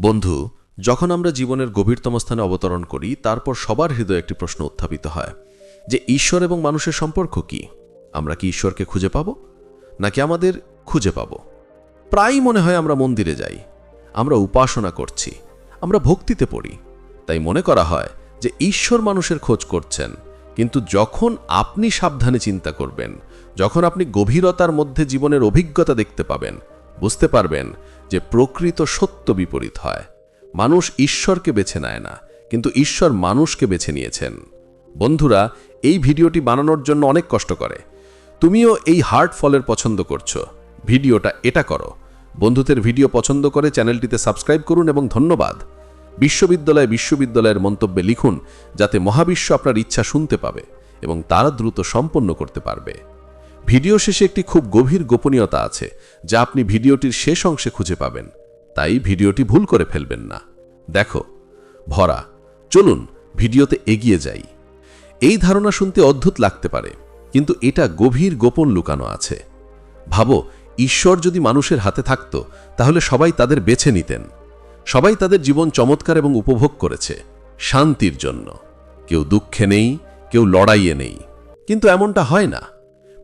বন্ধু, যখন আমরা জীবনের গভীরতম স্থানে অবতরণ করি, তারপর সবার হৃদয়ে একটি প্রশ্ন উত্থাপিত হয়, যে ঈশ্বর এবং মানুষের সম্পর্ক কি? আমরা কি ঈশ্বরকে খুঁজে পাব? নাকি আমাদের খুঁজে পাব? প্রায়ই মনে হয় আমরা মন্দিরে যাই, আমরা উপাসনা করছি, আমরা ভক্তিতে পড়ি। তাই মনে করা হয় যে ঈশ্বর মানুষের খোঁজ করছেন, কিন্তু যখন আপনি সাবধানে চিন্তা করবেন, যখন আপনি গভীরতার মধ্যে জীবনের অভিজ্ঞতা দেখতে পাবেন, বুঝতে পারবেন যে প্রকৃত সত্য বিপরীত হয়। মানুষ ঈশ্বরকে বেছে নেয় না, কিন্তু ঈশ্বর মানুষকে বেছে নিয়েছেন। বন্ধুরা, এই ভিডিওটি বানানোর জন্য অনেক কষ্ট করে। তুমিও এই হার্ট ফলের পছন্দ করছ। ভিডিওটা এটা করো। বন্ধুদের ভিডিও পছন্দ করে চ্যানেলটিতে সাবস্ক্রাইব করুন এবং ধন্যবাদ। বিশ্ববিদ্যালয়ে বিশ্ববিদ্যালয়ের মন্তব্যে লিখুন, যাতে মহাবিশ্ব আপনার ইচ্ছা শুনতে পাবে এবং তারা দ্রুত সম্পন্ন করতে পারবে। ভিডিও শেষে একটি খুব গভীর গোপনীয়তা আছে, যা আপনি ভিডিওটির শেষ অংশে খুঁজে পাবেন। তাই ভিডিওটি ভুল করে ফেলবেন না। দেখো, ভরা, চলুন ভিডিওতে এগিয়ে যাই। এই ধারণা শুনতে অদ্ভুত লাগতে পারে, কিন্তু এটা গভীর গোপন লুকানো আছে। ভাবো, ঈশ্বর যদি মানুষের হাতে থাকত, তাহলে সবাই তাদের বেছে নিতেন। সবাই তাদের জীবন চমৎকার এবং উপভোগ করেছে, শান্তির জন্য। কেউ দুঃখে নেই, কেউ লড়াইয়ে নেই। কিন্তু এমনটা হয় না।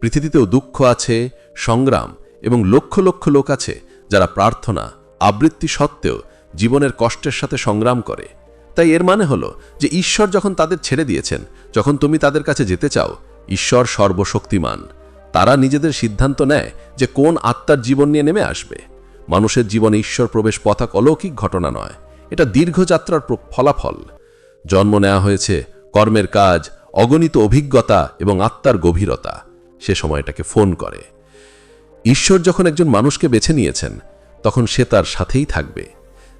পৃথিবীতেও দুঃখ আছে, সংগ্রাম এবং লক্ষ লক্ষ লোক আছে যারা প্রার্থনা, আবৃত্তি সত্ত্বেও জীবনের কষ্টের সাথে সংগ্রাম করে। তাই এর মানে হলো যে ঈশ্বর যখন তাদের ছেড়ে দিয়েছেন, যখন তুমি তাদের কাছে যেতে চাও, ঈশ্বর সর্বশক্তিমান। তারা নিজেদের সিদ্ধান্ত নেয় যে কোন আত্মার জীবন নিয়ে নেমে আসবে। মানুষের জীবনে ঈশ্বর প্রবেশ পথাক অলৌকিক ঘটনা নয়, এটা দীর্ঘযাত্রার ফলাফল। জন্ম নেওয়া হয়েছে কর্মের কাজ, অগণিত অভিজ্ঞতা এবং আত্মার গভীরতা। সে সময়টাকে ফোন করে। ঈশ্বর যখন একজন মানুষকে বেছে নিয়েছেন, তখন সে তার সাথেই থাকবে।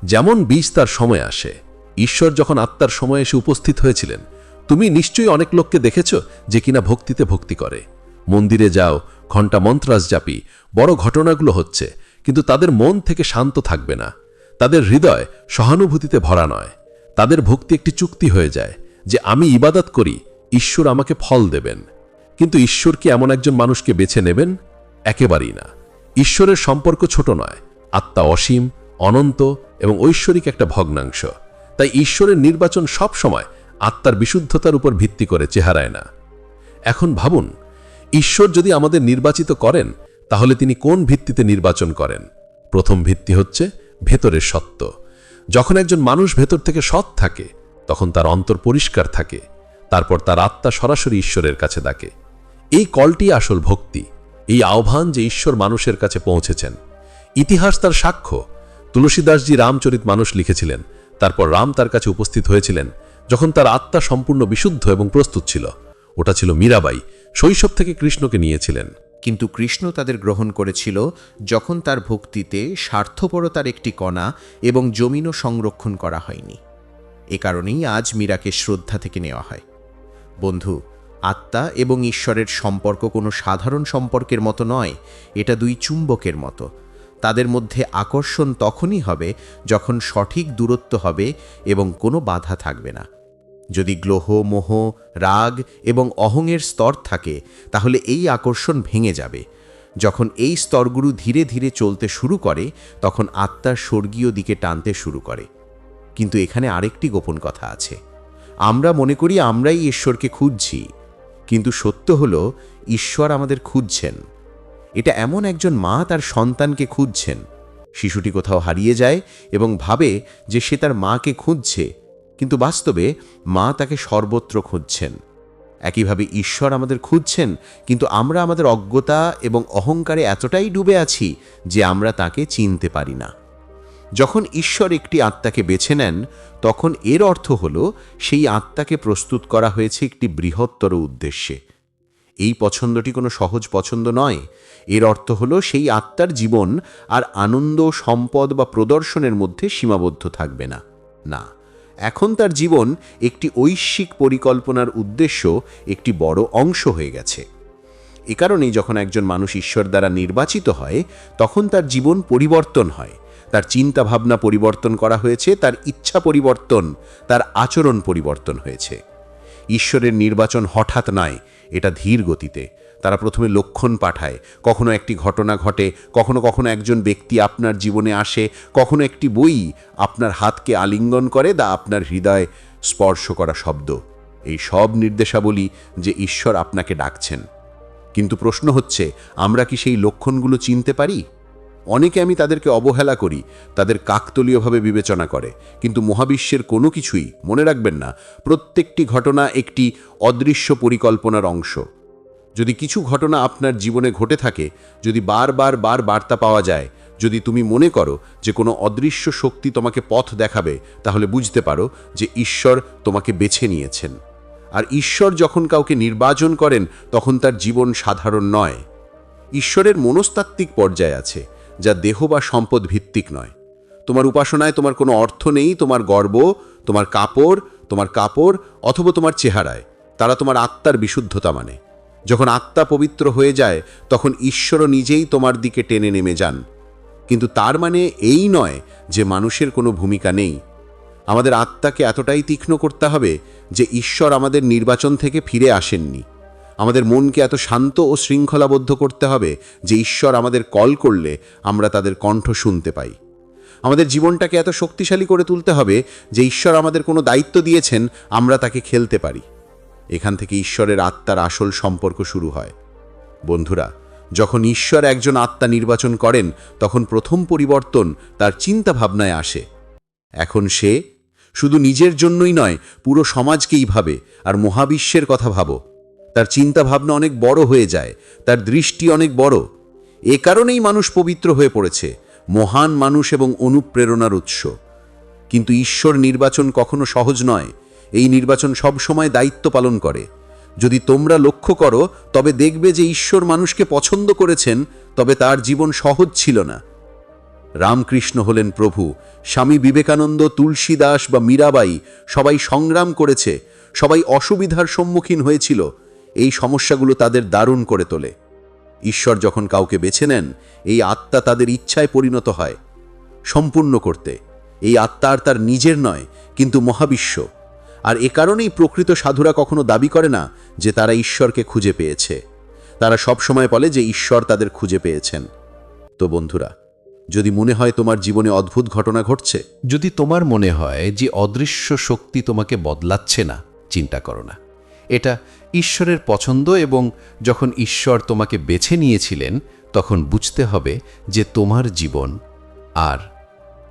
যেমন বীজ তার সময় আসে, ঈশ্বর যখন আত্মার সময় এসে উপস্থিত হয়েছিলেন, তুমি নিশ্চয়ই অনেক লোককে দেখেছ যে কিনা ভক্তিতে ভক্তি করে। মন্দিরে যাও, ঘণ্টা মন্ত্রাস জাপি, বড় ঘটনাগুলো হচ্ছে, কিন্তু তাদের মন থেকে শান্ত থাকবে না। তাদের হৃদয় সহানুভূতিতে ভরা নয়। তাদের ভক্তি একটি চুক্তি হয়ে যায় যে আমি ইবাদত করি, ঈশ্বর আমাকে ফল দেবেন। কিন্তু ঈশ্বর কি এমন একজন মানুষকে বেছে নেবেন? একেবারেই না। ঈশ্বরের সম্পর্ক ছোট নয়, আত্মা অসীম, অনন্ত এবং ঐশ্বরিক একটা ভগ্নাংশ। তাই ঈশ্বরের নির্বাচন সব সময় আত্মার বিশুদ্ধতার উপর ভিত্তি করে চেহারায় না। এখন ভাবুন, ঈশ্বর যদি আমাদের নির্বাচিত করেন, তাহলে তিনি কোন ভিত্তিতে নির্বাচন করেন? প্রথম ভিত্তি হচ্ছে ভেতরের সত্য। যখন একজন মানুষ ভেতর থেকে সৎ থাকে, তখন তার অন্তর পরিষ্কার থাকে, তারপর তার আত্মা সরাসরি ঈশ্বরের কাছে ডাকে। এই কলটি আসল ভক্তি, এই আহ্বান যে ঈশ্বর মানুষের কাছে পৌঁছেছেন। ইতিহাস তার সাক্ষ্য। তুলসীদাসজি রামচরিত মানুষ লিখেছিলেন, তারপর রাম তার কাছে উপস্থিত হয়েছিলেন, যখন তার আত্মা সম্পূর্ণ বিশুদ্ধ এবং প্রস্তুত ছিল। ওটা ছিল মীরাবাই, শৈশব থেকে কৃষ্ণকে নিয়েছিলেন। কিন্তু কৃষ্ণ তাদের গ্রহণ করেছিল যখন তার ভক্তিতে স্বার্থপরতার একটি কণা এবং জমিনও সংরক্ষণ করা হয়নি। এ কারণেই আজ মীরাকে শ্রদ্ধা থেকে নেওয়া হয়। বন্ধু আত্মা এবং ঈশ্বরের সম্পর্ক কোনো সাধারণ সম্পর্কের মতো নয়, এটা দুই চুম্বকের মতো। তাদের মধ্যে আকর্ষণ তখনই হবে যখন সঠিক দূরত্ব হবে এবং কোনো বাধা থাকবে না। যদি গ্লোহ, মোহ, রাগ এবং অহংয়ের স্তর থাকে, তাহলে এই আকর্ষণ ভেঙে যাবে। যখন এই স্তরগুলো ধীরে ধীরে চলতে শুরু করে, তখন আত্মা স্বর্গীয় দিকে টানতে শুরু করে। কিন্তু এখানে আরেকটি গোপন কথা আছে। আমরা মনে করি আমরাই ঈশ্বরকে খুঁজছি। কিন্তু সত্য হল, ঈশ্বর আমাদের খুঁজছেন। এটা এমন একজন মা তার সন্তানকে খুঁজছেন। শিশুটি কোথাও হারিয়ে যায় এবং ভাবে যে সে তার মাকে খুঁজছে, কিন্তু বাস্তবে মা তাকে সর্বত্র খুঁজছেন। একইভাবে ঈশ্বর আমাদের খুঁজছেন, কিন্তু আমরা আমাদের অজ্ঞতা এবং অহংকারে এতটাই ডুবে আছি যে আমরা তাকে চিনতে পারি না। যখন ঈশ্বর একটি আত্মাকে বেছে নেন, তখন এর অর্থ হল সেই আত্মাকে প্রস্তুত করা হয়েছে একটি বৃহত্তর উদ্দেশ্যে। এই পছন্দটি কোনো সহজ পছন্দ নয়। এর অর্থ হল সেই আত্মার জীবন আর আনন্দ, সম্পদ বা প্রদর্শনের মধ্যে সীমাবদ্ধ থাকবে না। না, এখন তার জীবন একটি ঐশ্বিক পরিকল্পনার উদ্দেশ্য একটি বড় অংশ হয়ে গেছে। এ কারণেই যখন একজন মানুষ ঈশ্বর দ্বারা নির্বাচিত হয়, তখন তার জীবন পরিবর্তন হয়। তার চিন্তা ভাবনা পরিবর্তন করা হয়েছে, তার ইচ্ছা পরিবর্তন, তার আচরণ পরিবর্তন হয়েছে। ঈশ্বরের নির্বাচন হঠাৎ নয়, এটা ধীর গতিতে। তারা প্রথমে লক্ষণ পাঠায়, কখনো একটি ঘটনা ঘটে, কখনো কখনো একজন ব্যক্তি আপনার জীবনে আসে, কখনো একটি বই আপনার হাতকে আলিঙ্গন করে দা আপনার হৃদয় স্পর্শ করা শব্দ। এই সব নির্দেশাবলী যে ঈশ্বর আপনাকে ডাকছেন। কিন্তু প্রশ্ন হচ্ছে, আমরা কি সেই লক্ষণগুলো চিনতে পারি? অনেকে আমি তাদেরকে অবহেলা করি, তাদের কাকতলীয়ভাবে বিবেচনা করে। কিন্তু মহাবিশ্বের কোনো কিছুই, মনে রাখবেন না, প্রত্যেকটি ঘটনা একটি অদৃশ্য পরিকল্পনার অংশ। যদি কিছু ঘটনা আপনার জীবনে ঘটে থাকে, যদি বারবার বার বার্তা পাওয়া যায়, যদি তুমি মনে করো যে কোনো অদৃশ্য শক্তি তোমাকে পথ দেখাবে, তাহলে বুঝতে পারো যে ঈশ্বর তোমাকে বেছে নিয়েছেন। আর ঈশ্বর যখন কাউকে নির্বাচন করেন, তখন তার জীবন সাধারণ নয়। ঈশ্বরের মনস্তাত্ত্বিক পর্যায়ে আছে। যা দেহ বা সম্পদ ভিত্তিক নয়। তোমার উপাসনায় তোমার কোনো অর্থ নেই, তোমার গর্ব, তোমার কাপড় তোমার কাপড় অথবা তোমার চেহারায়। তারা তোমার আত্মার বিশুদ্ধতা মানে। যখন আত্মা পবিত্র হয়ে যায়, তখন ঈশ্বরও নিজেই তোমার দিকে টেনে নেমে যান। কিন্তু তার মানে এই নয় যে মানুষের কোনো ভূমিকা নেই। আমাদের আত্মাকে এতটাই তীক্ষ্ণ করতে হবে যে ঈশ্বর আমাদের নির্বাচন থেকে ফিরে আসেননি। আমাদের মনকে এত শান্ত ও শৃঙ্খলাবদ্ধ করতে হবে যে ঈশ্বর আমাদের কল করলে আমরা তাদের কণ্ঠ শুনতে পাই। আমাদের জীবনটাকে এত শক্তিশালী করে তুলতে হবে যে ঈশ্বর আমাদের কোনো দায়িত্ব দিয়েছেন, আমরা তাকে খেলতে পারি। এখান থেকে ঈশ্বরের আত্মার আসল সম্পর্ক শুরু হয়। বন্ধুরা, যখন ঈশ্বর একজন আত্মা নির্বাচন করেন, তখন প্রথম পরিবর্তন তার চিন্তা ভাবনায় আসে। এখন সে শুধু নিজের জন্যই নয়, পুরো সমাজকেই ভাবে, আর মহাবিশ্বের কথা ভাবো। তার চিন্তা ভাবনা অনেক বড় হয়ে যায়, তার দৃষ্টি অনেক বড়। এ কারণেই মানুষ পবিত্র হয়ে পড়েছে, মহান মানুষ এবং অনুপ্রেরণার উৎস। কিন্তু ঈশ্বর নির্বাচন কখনো সহজ নয়, এই নির্বাচন সব সময় দায়িত্ব পালন করে। যদি তোমরা লক্ষ্য করো, তবে দেখবে যে ঈশ্বর মানুষকে পছন্দ করেছেন, তবে তার জীবন সহজ ছিল না। রামকৃষ্ণ হলেন প্রভু, স্বামী বিবেকানন্দ, তুলসী দাস বা মীরাবাই সবাই সংগ্রাম করেছে, সবাই অসুবিধার সম্মুখীন হয়েছিল এই সমস্যাগুলো তাদের দারুণ করে তোলে। ঈশ্বর যখন কাউকে বেছে নেন, এই আত্মা তাদের ইচ্ছায় পরিণত হয়, সম্পূর্ণ করতে। এই আত্মা আর তার নিজের নয়, কিন্তু মহাবিশ্ব। আর এ কারণেই প্রকৃত সাধুরা কখনো দাবি করে না যে তারা ঈশ্বরকে খুঁজে পেয়েছে। তারা সব সময় বলে যে ঈশ্বর তাদের খুঁজে পেয়েছেন। তো বন্ধুরা, যদি মনে হয় তোমার জীবনে অদ্ভুত ঘটনা ঘটছে? যদি তোমার মনে হয় যে অদৃশ্য শক্তি তোমাকে বদলাচ্ছে না, চিন্তা করো না। এটা ঈশ্বরের পছন্দ এবং যখন ঈশ্বর তোমাকে বেছে নিয়েছিলেন, তখন বুঝতে হবে যে তোমার জীবন আর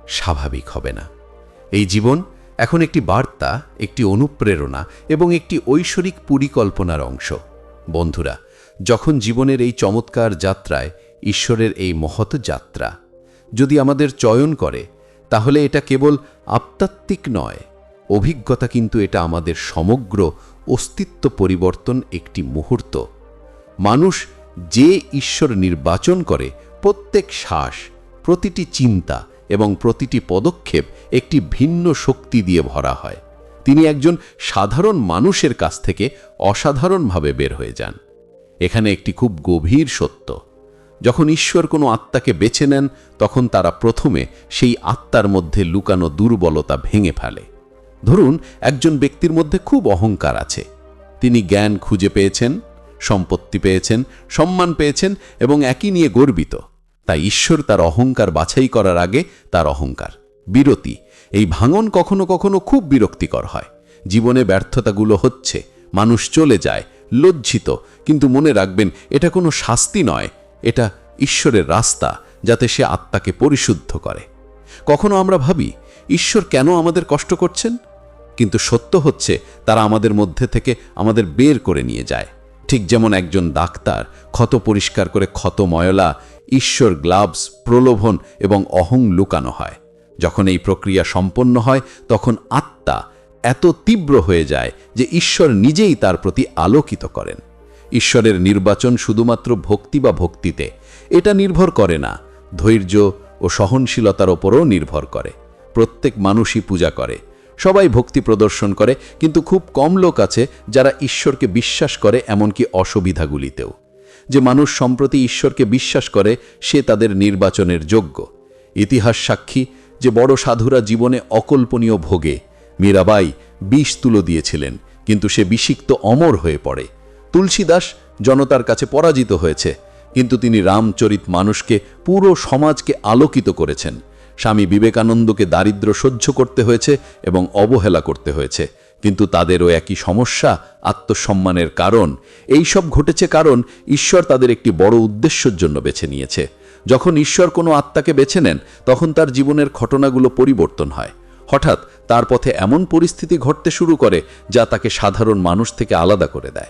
স্বাভাবিক হবে না। এই জীবন এখন একটি বার্তা, একটি অনুপ্রেরণা এবং একটি ঐশ্বরিক পরিকল্পনার অংশ। বন্ধুরা, যখন জীবনের এই চমৎকার যাত্রায় ঈশ্বরের এই মহৎ যাত্রা যদি আমাদের চয়ন করে, তাহলে এটা কেবল আত্মাত্মিক নয় অভিজ্ঞতা কিন্তু এটা আমাদের সমগ্র অস্তিত্ব পরিবর্তন একটি মুহূর্ত। মানুষ যে ঈশ্বর নির্বাচন করে, প্রত্যেক শ্বাস, প্রতিটি চিন্তা এবং প্রতিটি পদক্ষেপ একটি ভিন্ন শক্তি দিয়ে ভরা হয়। তিনি একজন সাধারণ মানুষের কাছ থেকে অসাধারণভাবে বের হয়ে যান। এখানে একটি খুব গভীর সত্য। যখন ঈশ্বর কোনো আত্মাকে বেছে নেন, তখন তারা প্রথমে সেই আত্মার মধ্যে লুকানো দুর্বলতা ভেঙে ফেলে। ধরুন, একজন ব্যক্তির মধ্যে খুব অহংকার আছে। তিনি জ্ঞান খুঁজে পেয়েছেন, সম্পত্তি পেয়েছেন, সম্মান পেয়েছেন এবং একই নিয়ে গর্বিত। তাই ঈশ্বর তার অহংকার বাছাই করার আগে তার অহংকার। বিরতি। এই ভাঙন কখনো কখনো খুব বিরক্তিকর হয়। জীবনে ব্যর্থতাগুলো হচ্ছে, মানুষ চলে যায়, লজ্জিত, কিন্তু মনে রাখবেন, এটা কোনো শাস্তি নয়, এটা ঈশ্বরের রাস্তা, যাতে সে আত্মাকে পরিশুদ্ধ করে। কখনো আমরা ভাবি, ঈশ্বর কেন আমাদের কষ্ট করছেন? কিন্তু সত্য হচ্ছে, তারা আমাদের মধ্যে থেকে আমাদের বের করে নিয়ে যায়। ঠিক যেমন একজন ডাক্তার ক্ষত পরিষ্কার করে ক্ষত ময়লা, ঈশ্বর গ্লাভস, প্রলোভন এবং অহং লুকানো হয়। যখন এই প্রক্রিয়া সম্পন্ন হয়, তখন আত্মা এত তীব্র হয়ে যায় যে ঈশ্বর নিজেই তার প্রতি আলোকিত করেন। ঈশ্বরের নির্বাচন শুধুমাত্র ভক্তি বা ভক্তিতে। এটা নির্ভর করে না, ধৈর্য ও সহনশীলতার ওপরও নির্ভর করে। প্রত্যেক মানুষই পূজা করে। সবাই ভক্তি প্রদর্শন করে, কিন্তু খুব কম লোক আছে যারা ঈশ্বরকে বিশ্বাস করে এমনকি অসুবিধাগুলিতেও। যে মানুষ সম্প্রতি ঈশ্বরকে বিশ্বাস করে, সে তাদের নির্বাচনের যোগ্য। ইতিহাস সাক্ষী যে বড় সাধুরা জীবনে অকল্পনীয় ভোগে। মীরাবাই বিষ তুলো দিয়েছিলেন, কিন্তু সে বিষিক্ত অমর হয়ে পড়ে। তুলসীদাস জনতার কাছে পরাজিত হয়েছে, কিন্তু তিনি রামচরিত মানুষকে পুরো সমাজকে আলোকিত করেছেন। স্বামী বিবেকানন্দকে দারিদ্র সহ্য করতে হয়েছে এবং অবহেলা করতে হয়েছে। কিন্তু তাদেরও একই সমস্যা, আত্মসম্মানের কারণ। এই সব ঘটেছে কারণ ঈশ্বর তাদের একটি বড় উদ্দেশ্যের জন্য বেছে নিয়েছে। যখন ঈশ্বর কোনো আত্মাকে বেছে নেন, তখন তার জীবনের ঘটনাগুলো পরিবর্তন হয়। হঠাৎ তার পথে এমন পরিস্থিতি ঘটতে শুরু করে, যা তাকে সাধারণ মানুষ থেকে আলাদা করে দেয়।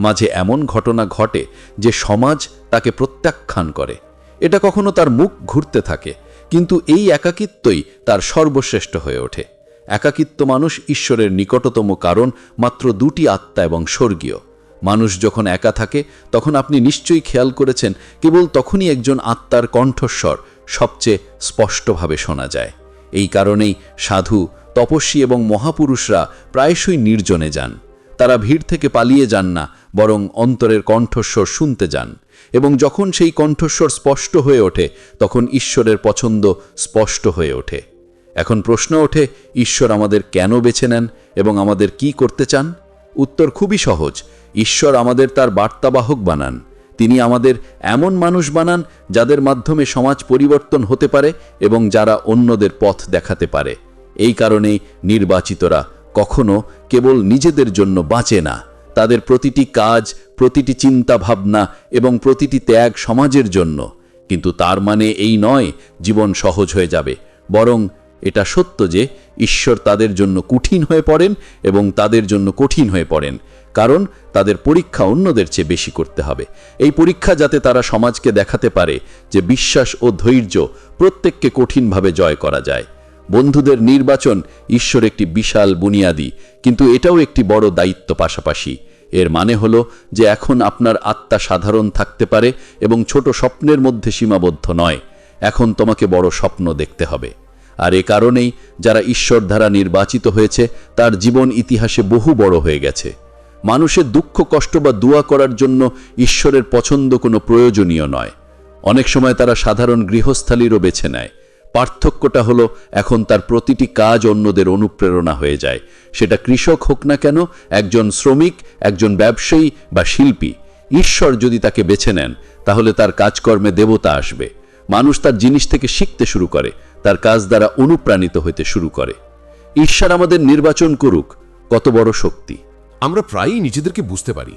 মাঝে এমন ঘটনা ঘটে যে সমাজ তাকে প্রত্যাখ্যান করে। এটা কখনো তার মুখ ঘুরতে থাকে কিন্তু এই একাকিত্বই তার সর্বশ্রেষ্ঠ হয়ে ওঠে। একাকিত্ব মানুষ ঈশ্বরের নিকটতম কারণ মাত্র দুটি আত্মা এবং স্বর্গীয়। মানুষ যখন একা থাকে, তখন আপনি নিশ্চয়ই খেয়াল করেছেন, কেবল তখনই একজন আত্মার কণ্ঠস্বর সবচেয়ে স্পষ্টভাবে শোনা যায়। এই কারণেই সাধু, তপস্বী এবং মহাপুরুষরা প্রায়শই নির্জনে যান। তারা ভিড় থেকে পালিয়ে যান না, বরং অন্তরের কণ্ঠস্বর শুনতে যান। এবং যখন সেই কণ্ঠস্বর স্পষ্ট হয়ে ওঠে, তখন ঈশ্বরের পছন্দ স্পষ্ট হয়ে ওঠে। এখন প্রশ্ন ওঠে, ঈশ্বর আমাদের কেন বেছে নেন এবং আমাদের কি করতে চান? উত্তর খুবই সহজ, ঈশ্বর আমাদের তার বার্তাবাহক বানান। তিনি আমাদের এমন মানুষ বানান যাদের মাধ্যমে সমাজ পরিবর্তন হতে পারে এবং যারা অন্যদের পথ দেখাতে পারে। এই কারণেই নির্বাচিতরা কখনো কেবল নিজেদের জন্য বাঁচে না। তাদের প্রতিটি কাজ, প্রতিটি চিন্তা ভাবনা এবং প্রতিটি ত্যাগ সমাজের জন্য। কিন্তু তার মানে এই নয়, জীবন সহজ হয়ে যাবে। বরং এটা সত্য যে, ঈশ্বর তাদের জন্য কঠিন হয়ে পড়েন এবং তাদের জন্য কঠিন হয়ে পড়েন। কারণ তাদের পরীক্ষা অন্যদের চেয়ে বেশি করতে হবে। এই পরীক্ষা যাতে তারা সমাজকে দেখাতে পারে যে বিশ্বাস ও ধৈর্য প্রত্যেককে কঠিনভাবে জয় করা যায়। বন্ধুদের নির্বাচন ঈশ্বর একটি বিশাল বুনিয়াদি, কিন্তু এটাও একটি বড় দায়িত্ব পাশাপাশি। এর মানে হলো যে এখন আপনার আত্মা সাধারণ থাকতে পারে এবং ছোট স্বপ্নের মধ্যে সীমাবদ্ধ নয়। এখন তোমাকে বড় স্বপ্ন দেখতে হবে। আর এ কারণেই যারা ঈশ্বর দ্বারা নির্বাচিত হয়েছে, তার জীবন ইতিহাসে বহু বড় হয়ে গেছে। মানুষের দুঃখ, কষ্ট বা দোয়া করার জন্য ঈশ্বরের পছন্দ কোনো প্রয়োজনীয় নয়। অনেক সময় তারা সাধারণ গৃহস্থালীরও বেছে নেয়। পার্থক্যটা হলো এখন তার প্রতিটি কাজ অন্যদের অনুপ্রেরণা হয়ে যায়। সেটা কৃষক হোক না কেন, একজন শ্রমিক, একজন ব্যবসায়ী বা শিল্পী। ঈশ্বর যদি তাকে বেছে নেন, তাহলে তার কাজকর্মে দেবতা আসবে। মানুষ তার জিনিস থেকে শিখতে শুরু করে, তার কাজ দ্বারা অনুপ্রাণিত হইতে শুরু করে। ঈশ্বর আমাদের নির্বাচন করুক, কত বড় শক্তি। আমরা প্রায়ই নিজেদেরকে বুঝতে পারি,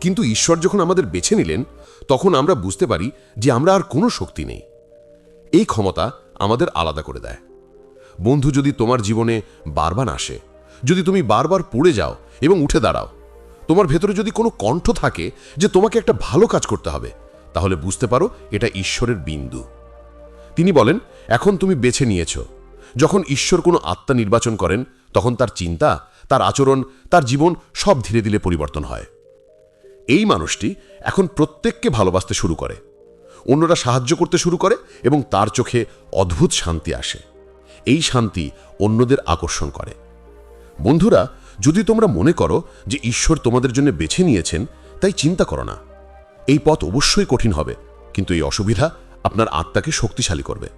কিন্তু ঈশ্বর যখন আমাদের বেছে নিলেন, তখন আমরা বুঝতে পারি যে আমরা আর কোনো শক্তি নেই। এই ক্ষমতা আমাদের আলাদা করে দেয়। বন্ধু, যদি তোমার জীবনে বারবার আসে, যদি তুমি বারবার পড়ে যাও এবং উঠে দাঁড়াও, তোমার ভেতরে যদি কোনো কণ্ঠ থাকে যে তোমাকে একটা ভালো কাজ করতে হবে, তাহলে বুঝতে পারো এটা ঈশ্বরের বিন্দু। তিনি বলেন, এখন তুমি বেছে নিয়েছ। যখন ঈশ্বর কোনো আত্মা নির্বাচন করেন, তখন তার চিন্তা, তার আচরণ, তার জীবন সব ধীরে ধীরে পরিবর্তন হয়। এই মানুষটি এখন প্রত্যেককে ভালোবাসতে শুরু করে। অন্যরা সাহায্য করতে শুরু করে এবং তার চোখে অদ্ভুত শান্তি আসে। এই শান্তি অন্যদের আকর্ষণ করে। বন্ধুরা, যদি তোমরা মনে করো যে ঈশ্বর তোমাদের জন্য বেছে নিয়েছেন, তাই চিন্তা করো না। এই পথ অবশ্যই কঠিন হবে, কিন্তু এই অসুবিধা আপনার আত্মাকে শক্তিশালী করবে।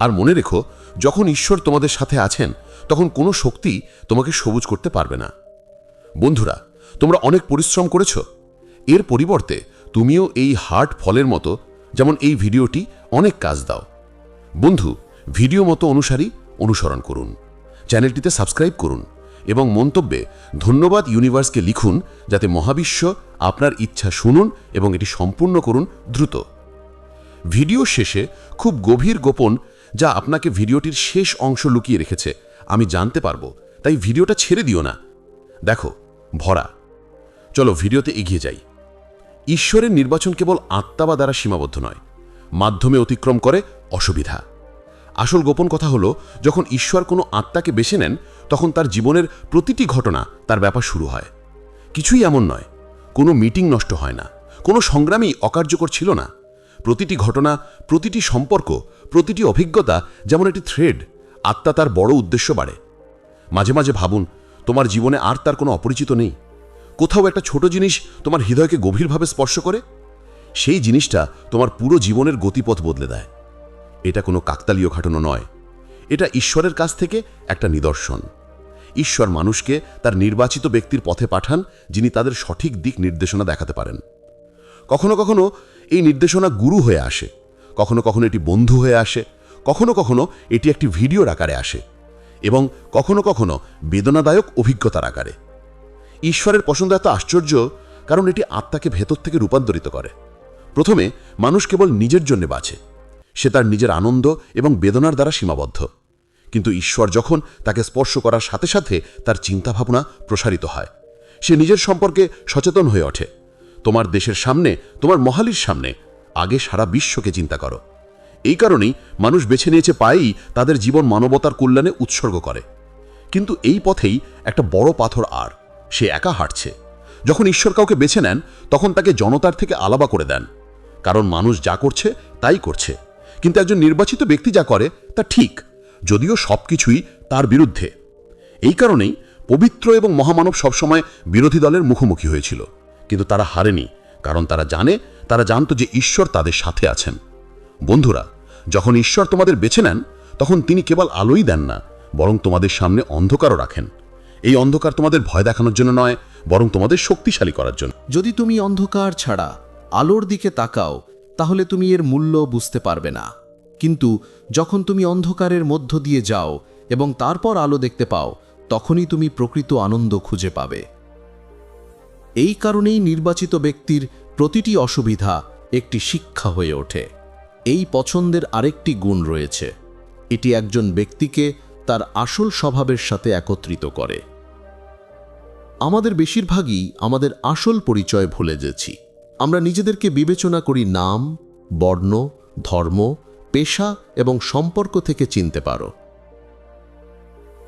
আর মনে রেখো, যখন ঈশ্বর তোমাদের সাথে আছেন, তখন কোনো শক্তি তোমাকে সবুজ করতে পারবে না। বন্ধুরা, তোমরা অনেক পরিশ্রম করেছ। এর পরিবর্তে তুমিও এই হার্ট ফলের মতো যেমন এই ভিডিওটি অনেক কাজ দাও। বন্ধু, ভিডিও মতো অনুসারী অনুসরণ করুন। চ্যানেলটিতে সাবস্ক্রাইব করুন এবং মন্তব্যে ধন্যবাদ ইউনিভার্সকে লিখুন যাতে মহাবিশ্ব আপনার ইচ্ছা শুনুন এবং এটি সম্পূর্ণ করুন দ্রুত। ভিডিও শেষে খুব গভীর গোপন যা আপনাকে ভিডিওটির শেষ অংশ লুকিয়ে রেখেছে, আমি জানতে পারব, তাই ভিডিওটা ছেড়ে দিও না। দেখো, ভরা। চলো ভিডিওতে এগিয়ে যাই। ঈশ্বরের নির্বাচন কেবল আত্মা বা দ্বারা সীমাবদ্ধ নয়, মাধ্যমে অতিক্রম করে অসুবিধা। আসল গোপন কথা হলো, যখন ঈশ্বর কোনো আত্মাকে বেছে নেন, তখন তার জীবনের প্রতিটি ঘটনা তার ব্যাপার শুরু হয়। কিছুই এমন নয়, কোনো মিটিং নষ্ট হয় না, কোনো সংগ্রামই অকার্যকর ছিল না। প্রতিটি ঘটনা, প্রতিটি সম্পর্ক, প্রতিটি অভিজ্ঞতা যেমন একটি থ্রেড আত্মা তার বড় উদ্দেশ্য বাড়ে। মাঝে মাঝে ভাবুন, তোমার জীবনে আর তার কোনো অপরিচিত নেই। কোথাও একটা ছোট জিনিস তোমার হৃদয়কে গভীরভাবে স্পর্শ করে? সেই জিনিসটা তোমার পুরো জীবনের গতিপথ বদলে দেয়। এটা কোনো কাকতালীয় ঘটনা নয়। এটা ঈশ্বরের কাছ থেকে একটা নিদর্শন। ঈশ্বর মানুষকে তার নির্বাচিত ব্যক্তির পথে পাঠান যিনি তাদের সঠিক দিক নির্দেশনা দেখাতে পারেন। কখনো কখনো এই নির্দেশনা গুরু হয়ে আসে। কখনো কখনো এটি বন্ধু হয়ে আসে। কখনো কখনো এটি একটি ভিডিওর আকারে আসে। এবং কখনো কখনো বেদনাদায়ক অভিজ্ঞতার আকারে। ঈশ্বরের পছন্দ এত আশ্চর্য, কারণ এটি আত্মাকে ভেতর থেকে রূপান্তরিত করে। প্রথমে, মানুষ কেবল নিজের জন্য বাঁচে। সে তার নিজের আনন্দ এবং বেদনার দ্বারা সীমাবদ্ধ। কিন্তু ঈশ্বর যখন তাকে স্পর্শ করার সাথে সাথে তার চিন্তাভাবনা প্রসারিত হয়। সে নিজের সম্পর্কে সচেতন হয়ে ওঠে। তোমার দেশের সামনে, তোমার মহালির সামনে, আগে সারা বিশ্বকে চিন্তা করো। এই কারণেই মানুষ বেছে নিয়েছে পায়েই তাদের জীবন মানবতার কল্যাণে উৎসর্গ করে। কিন্তু এই পথেই একটা বড় পাথর আর সে একা হাঁটছে। যখন ঈশ্বর কাউকে বেছে নেন, তখন তাকে জনতার থেকে আলাদা করে দেন। কারণ মানুষ যা করছে, তাই করছে। কিন্তু একজন নির্বাচিত ব্যক্তি যা করে, তা ঠিক, যদিও সবকিছুই তার বিরুদ্ধে। এই কারণেই পবিত্র এবং মহামানব সবসময় বিরোধী দলের মুখোমুখি হয়েছিল। কিন্তু তারা হারেনি, কারণ তারা জানে, তারা জানতো যে ঈশ্বর তাদের সাথে আছেন। বন্ধুরা, যখন ঈশ্বর তোমাদের বেছে নেন, তখন তিনি কেবল আলোই দেন না, বরং তোমাদের সামনে অন্ধকারও রাখেন। এই অন্ধকার তোমাদের ভয় দেখানোর জন্য নয়, বরং তোমাদের শক্তিশালী করার জন্য। যদি তুমি অন্ধকার ছাড়া আলোর দিকে তাকাও, তাহলে তুমি এর মূল্য বুঝতে পারবে না। কিন্তু যখন তুমি অন্ধকারের মধ্য দিয়ে যাও এবং তারপর আলো দেখতে পাও, তখনই তুমি প্রকৃত আনন্দ খুঁজে পাবে। এই কারণেই নির্বাচিত ব্যক্তির প্রতিটি অসুবিধা একটি শিক্ষা হয়ে ওঠে। এই পছন্দের আরেকটি গুণ রয়েছে। এটি একজন ব্যক্তিকে তার আসল স্বভাবের সাথে একত্রিত করে। আমাদের বেশিরভাগই আমাদের আসল পরিচয় ভুলে গেছি। আমরা নিজেদেরকে বিবেচনা করি নাম, বর্ণ, ধর্ম, পেশা এবং সম্পর্ক থেকে চিনতে পারো।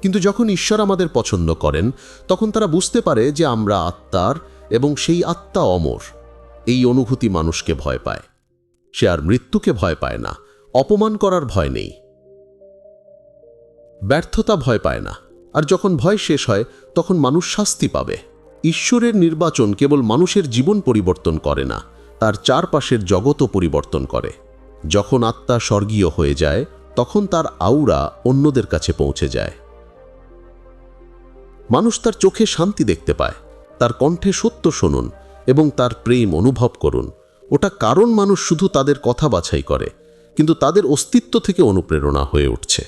কিন্তু যখন ঈশ্বর আমাদের পছন্দ করেন, তখন তারা বুঝতে পারে যে আমরা আত্মার এবং সেই আত্মা অমর। এই অনুভূতি মানুষকে ভয় পায়। সে আর মৃত্যুকে ভয় পায় না, অপমান করার ভয় নেই। ব্যর্থতা ভয় পায় না। আর যখন ভয় শেষ হয়, তখন মানুষ শাস্তি পাবে। ঈশ্বরের নির্বাচন কেবল মানুষের জীবন পরিবর্তন করে না, তার চারপাশের জগতও পরিবর্তন করে। যখন আত্মা স্বর্গীয় হয়ে যায়, তখন তার আউরা অন্যদের কাছে পৌঁছে যায়। মানুষ তার চোখে শান্তি দেখতে পায়, তার কণ্ঠে সত্য শুনুন এবং তার প্রেম অনুভব করুন। ওটা কারণ মানুষ শুধু তাদের কথা বাছাই করে, কিন্তু তাদের অস্তিত্ব থেকে অনুপ্রেরণা হয়ে উঠছে।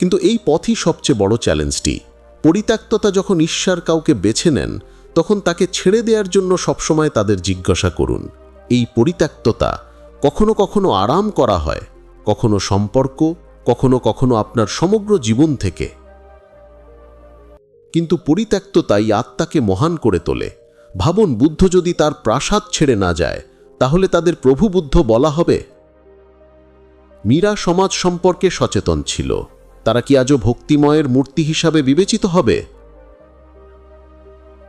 কিন্তু এই পথই সবচেয়ে বড় চ্যালেঞ্জটি। পরিত্যক্ততা যখন ঈশ্বর কাউকে বেছে নেন, তখন তাকে ছেড়ে দেওয়ার জন্য সবসময় তাদের জিজ্ঞাসা করুন। এই পরিত্যক্ততা কখনো কখনো আরাম করা হয়, কখনো সম্পর্ক, কখনো কখনো আপনার সমগ্র জীবন থেকে। কিন্তু পরিত্যক্ততাই আত্মাকে মহান করে তোলে। ভাবুন, বুদ্ধ যদি তার প্রাসাদ ছেড়ে না যায়, তাহলে তাদের প্রভু বুদ্ধ বলা হবে? মীরা সমাজ সম্পর্কে সচেতন ছিল। তারা কি আজও ভক্তিময়ের মূর্তি হিসাবে বিবেচিত হবে?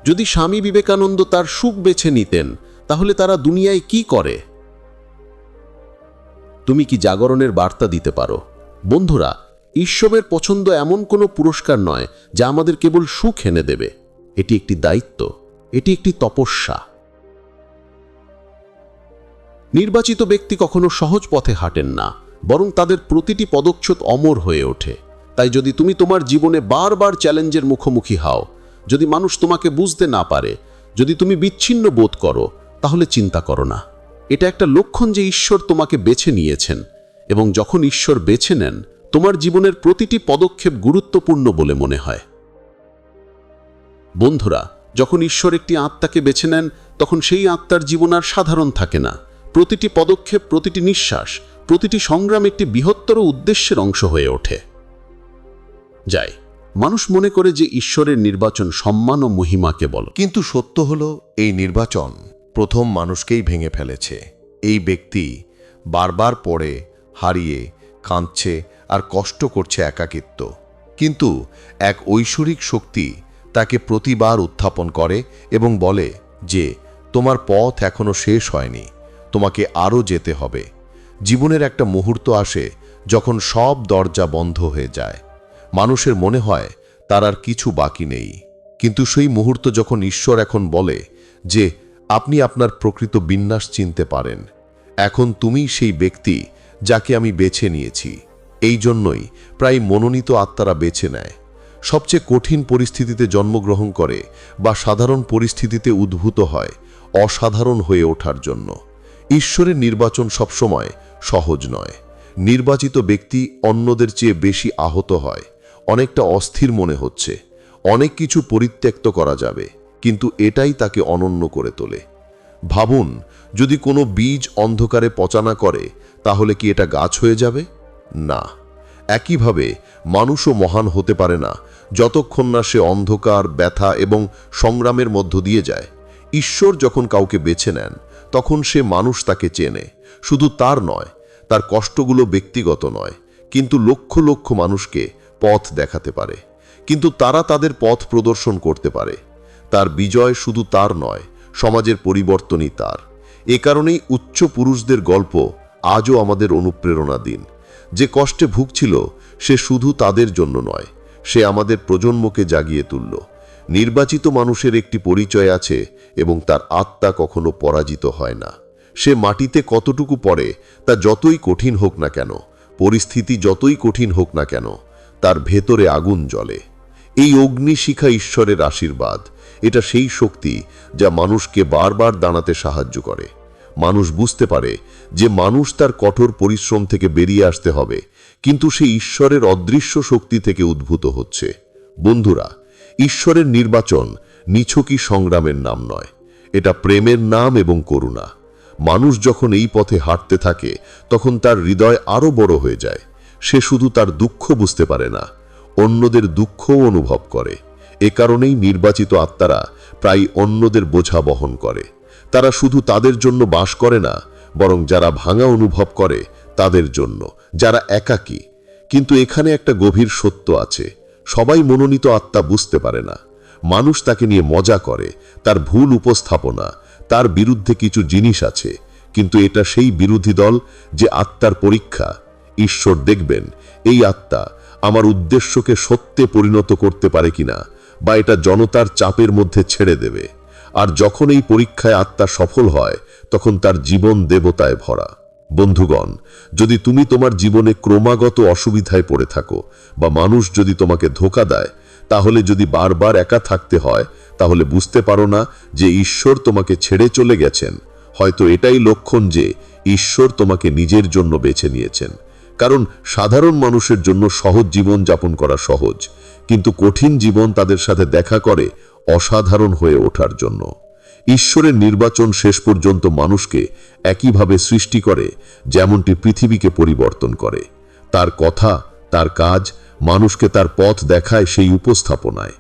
যদি স্বামী বিবেকানন্দ তার সুখ বেছে নিতেন, তাহলে তারা দুনিয়ায় কি করে? তুমি কি জাগরণের বার্তা দিতে পারো? বন্ধুরা ঈশ্বরের পছন্দ এমন কোনো পুরস্কার নয় যা আমাদের কেবল সুখ এনে দেবে। এটি একটি দায়িত্ব, এটি একটি তপস্যা। নির্বাচিত ব্যক্তি কখনো সহজ পথে হাঁটেন না। বরং তাদের প্রতিটি পদক্ষেপ অমর হয়ে ওঠে। তাই যদি তুমি তোমার জীবনে বারবার চ্যালেঞ্জের মুখোমুখি হও, যদি মানুষ তোমাকে বুঝতে না পারে, যদি তুমি বিচ্ছিন্ন বোধ করো, তাহলে চিন্তা করো না। এটা একটা লক্ষণ যে ঈশ্বর তোমাকে বেছে নিয়েছেন এবং যখন ঈশ্বর বেছে নেন, তোমার জীবনের প্রতিটি পদক্ষেপ গুরুত্বপূর্ণ বলে মনে হয়। বন্ধুরা, যখন ঈশ্বর একটি আত্মাকে বেছে নেন, তখন সেই আত্মার জীবন আর সাধারণ থাকে না। প্রতিটি পদক্ষেপ, প্রতিটি নিঃশ্বাস প্রতিটি সংগ্রাম একটি বৃহত্তর উদ্দেশ্যের অংশ হয়ে ওঠে। যায় মানুষ মনে করে যে ঈশ্বরের নির্বাচন সম্মান ও মহিমাকে বল। কিন্তু সত্য হলো, এই নির্বাচন প্রথম মানুষকেই ভেঙে ফেলেছে। এই ব্যক্তি বারবার পড়ে, হারিয়ে, কাঁদছে আর কষ্ট করছে একাকিত্ব। কিন্তু এক ঐশ্বরিক শক্তি তাকে প্রতিবার উত্থাপন করে এবং বলে যে, তোমার পথ এখনও শেষ হয়নি। তোমাকে আরও যেতে হবে। জীবনের একটা মুহূর্ত আসে যখন সব দরজা বন্ধ হয়ে যায়। মানুষের মনে হয় তার আর কিছু বাকি নেই। কিন্তু সেই মুহূর্ত যখন ঈশ্বর এখন বলে যে, আপনি আপনার প্রকৃত বিন্যাস চিনতে পারেন। এখন তুমি সেই ব্যক্তি যাকে আমি বেছে নিয়েছি। এই জন্যই প্রায় মনোনীত আত্মারা বেছে নেয়। সবচেয়ে কঠিন পরিস্থিতিতে জন্মগ্রহণ করে বা সাধারণ পরিস্থিতিতে উদ্ভূত হয় অসাধারণ হয়ে ওঠার জন্য। ঈশ্বরের নির্বাচন সবসময় সহজ নয়। নির্বাচিত ব্যক্তি অন্যদের চেয়ে বেশি আহত হয়। অনেকটা অস্থির মনে হচ্ছে। অনেক কিছু পরিত্যক্ত করা যাবে, কিন্তু এটাই তাকে অনন্য করে তোলে। ভাবুন, যদি কোনো বীজ অন্ধকারে পচানা করে, তাহলে কি এটা গাছ হয়ে যাবে? না। একইভাবে, মানুষও মহান হতে পারে না, যতক্ষণ না সে অন্ধকার, ব্যথা এবং সংগ্রামের মধ্য দিয়ে যায়। ঈশ্বর যখন কাউকে বেছে নেন, তখন সে মানুষ তাকে চেনে। শুধু তার নয়, তার কষ্টগুলো ব্যক্তিগত নয়, কিন্তু লক্ষ লক্ষ মানুষকে পথ দেখাতে পারে। কিন্তু তারা তাদের পথ প্রদর্শন করতে পারে। তার বিজয় শুধু তার নয়, সমাজের পরিবর্তনই তার। এ কারণেই উচ্চ পুরুষদের গল্প আজও আমাদের অনুপ্রেরণা দিন। যে কষ্টে ভুগছিল, সে শুধু তাদের জন্য নয়, সে আমাদের প্রজন্মকে জাগিয়ে তুলল। নির্বাচিত মানুষের একটি পরিচয় আছে এবং তার আত্মা কখনো পরাজিত হয় না। সে মাটিতে কতটুকু পড়ে, তা যতই কঠিন হোক না কেন, পরিস্থিতি যতই কঠিন হোক না কেন, তার ভেতরে আগুন জ্বলে। এই অগ্নিশিখা ঈশ্বরের আশীর্বাদ, এটা সেই শক্তি যা মানুষকে বারবার দাঁড়াতে সাহায্য করে। মানুষ বুঝতে পারে যে মানুষ তার কঠোর পরিশ্রম থেকে বেরিয়ে আসতে হবে, কিন্তু সে ঈশ্বরের অদৃশ্য শক্তি থেকে উদ্ভূত হচ্ছে। বন্ধুরা, ঈশ্বরের নির্বাচন নিছকি সংগ্রামের নাম নয়, এটা প্রেমের নাম এবং করুণা। মানুষ যখন এই পথে হাঁটতে থাকে, তখন তার হৃদয় আরও বড় হয়ে যায়। সে শুধু তার দুঃখ বুঝতে পারে না, অন্যদের দুঃখও অনুভব করে। এ কারণেই নির্বাচিত আত্মারা প্রায় অন্যদের বোঝা বহন করে। তারা শুধু তাদের জন্য বাস করে না, বরং যারা ভাঙা অনুভব করে, তাদের জন্য, যারা একাকী। কিন্তু এখানে একটা গভীর সত্য আছে, সবাই মনোনীত আত্মা বুঝতে পারে না। মানুষ তাকে নিয়ে মজা করে, তার ভুল উপস্থাপনা তার বিরুদ্ধে কিছু জিনিস আছে, কিন্তু এটা সেই বিরোধী দল যে আত্মার পরীক্ষা। ঈশ্বর দেখবেন, এই আত্মা আমার উদ্দেশ্যকে সত্যে পরিণত করতে পারে কিনা, বা এটা জনতার চাপের মধ্যে ছেড়ে দেবে। আর যখন এই পরীক্ষায় আত্মা সফল হয়, তখন তার জীবন দেবতায় ভরা। বন্ধুগণ, যদি তুমি তোমার জীবনে ক্রমাগত অসুবিধায় পড়ে থাকো, বা মানুষ যদি তোমাকে ধোকা দেয় তাহলে যদি বারবার একা থাকতে হয়, তাহলে বুঝতে পারো না যে ঈশ্বর তোমাকে ছেড়ে চলে গেছেন। হয়তো এটাই লক্ষণ যে ঈশ্বর তোমাকে নিজের জন্য বেছে নিয়েছেন। কারণ সাধারণ মানুষের জন্য সহজ জীবন যাপন করা সহজ, কিন্তু কঠিন জীবন তাদের সাথে দেখা করে অসাধারণ হয়ে ওঠার জন্য। ঈশ্বরের নির্বাচন শেষ পর্যন্ত মানুষকে একইভাবে সৃষ্টি করে, যেমনটি পৃথিবীকে পরিবর্তন করে। তার কথা, তার কাজ মানুষকে তার পথ দেখায় সেই উপস্থাপনায়।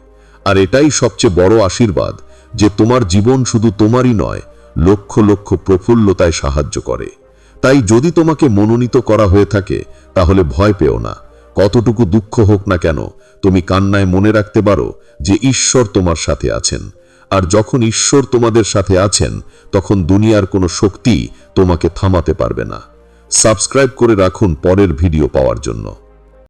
আর এটাই সবচেয়ে বড় আশীর্বাদ যে তোমার জীবন শুধু তোমারই নয়, লক্ষ লক্ষ প্রফুল্লতায় সাহায্য করে। তাই যদি তোমাকে মনোনীত করা হয়ে থাকে, তাহলে ভয় পেও না। কতটুকু দুঃখ হোক না কেন, তুমি কান্নায় মনে রাখতে পারো যে ঈশ্বর তোমার সাথে আছেন। আর যখন ঈশ্বর তোমাদের সাথে আছেন, তখন দুনিয়ার কোনো শক্তি তোমাকে থামাতে পারবে না। সাবস্ক্রাইব করে রাখুন পরের ভিডিও পাওয়ার জন্য।